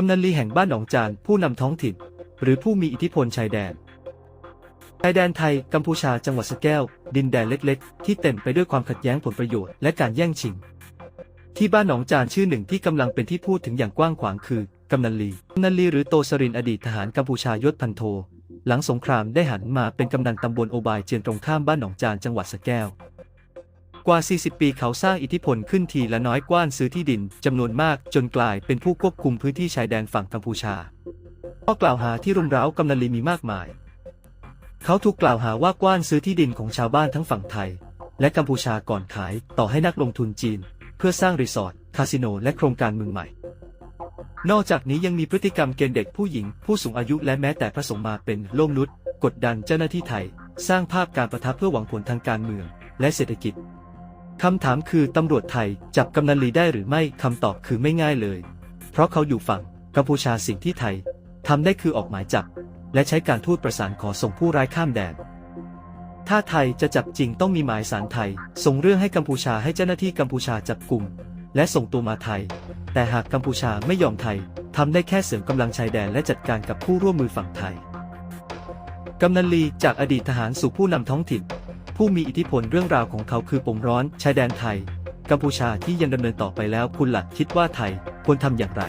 กำนันลีแห่งบ้านหนองจาน ผู้นำท้องถิ่น หรือผู้มีอิทธิพลชายแดน ชายแดนไทย กัมพูชา จังหวัดสแก้ว ดินแดนเล็ก ๆ ที่เต็มไปด้วยความขัดแย้งผลประโยชน์และการแย่งชิง ที่บ้านหนองจานชื่อหนึ่งที่กำลังเป็นที่พูดถึงอย่างกว้างขวางคือกำนันลี กำนันลีหรือโตสรินอดีตทหารกัมพูชายศพันโท หลังสงครามได้หันมาเป็นกำนันตำบลโอบายเจียนตรงข้ามบ้านหนองจานจังหวัดสแก้ว กว่า 40 ปีเขาสร้างอิทธิพลขึ้นทีละน้อยกว้านซื้อที่ดินจำนวนมากจนกลายเป็นผู้ควบคุมพื้นที่ชายแดนฝั่งกัมพูชาข้อกล่าวหาที่รุมเร้ากำนันลีมีมากมาย เขาถูกกล่าวหาว่ากว้านซื้อที่ดินของชาวบ้านทั้งฝั่งไทย และกัมพูชาก่อนขายต่อให้นักลงทุนจีน เพื่อสร้างรีสอร์ทคาสิโนและโครงการเมืองใหม่ นอกจากนี้ยังมีพฤติกรรมเกณฑ์เด็กผู้หญิง ผู้สูงอายุและแม้แต่พระสงฆ์มาเป็นโล่มนุษย์กดดันเจ้าหน้าที่ไทย สร้างภาพการประทับเพื่อหวังผลทางการเมืองและเศรษฐกิจ คำถามคือตำรวจไทยจับกำนันลีได้หรือไม่คำตอบคือไม่ง่ายเลย เพราะเขาอยู่ฝั่งกัมพูชาสิ่งที่ไทยทำได้คือออกหมายจับ และใช้การทูตประสานขอส่งผู้ร้ายข้ามแดน ถ้าไทยจะจับจริงต้องมีหมายสารไทย ส่งเรื่องให้กัมพูชาให้เจ้าหน้าที่กัมพูชาจับกลุ่ม และส่งตัวมาไทย แต่หากกัมพูชาไม่ยอมไทยทำได้แค่เสริมกำลังชายแดนและจัดการกับผู้ร่วมมือฝั่งไทยกำนันลีจากอดีตทหารสู่ผู้นำท้องถิ่น ผู้มีอิทธิพลเรื่องราวของเขาคือปมร้อนชายแดนไทย กัมพูชาที่ยังดำเนินต่อไปแล้วคุณหลักคิดว่าไทยควรทำอย่างไร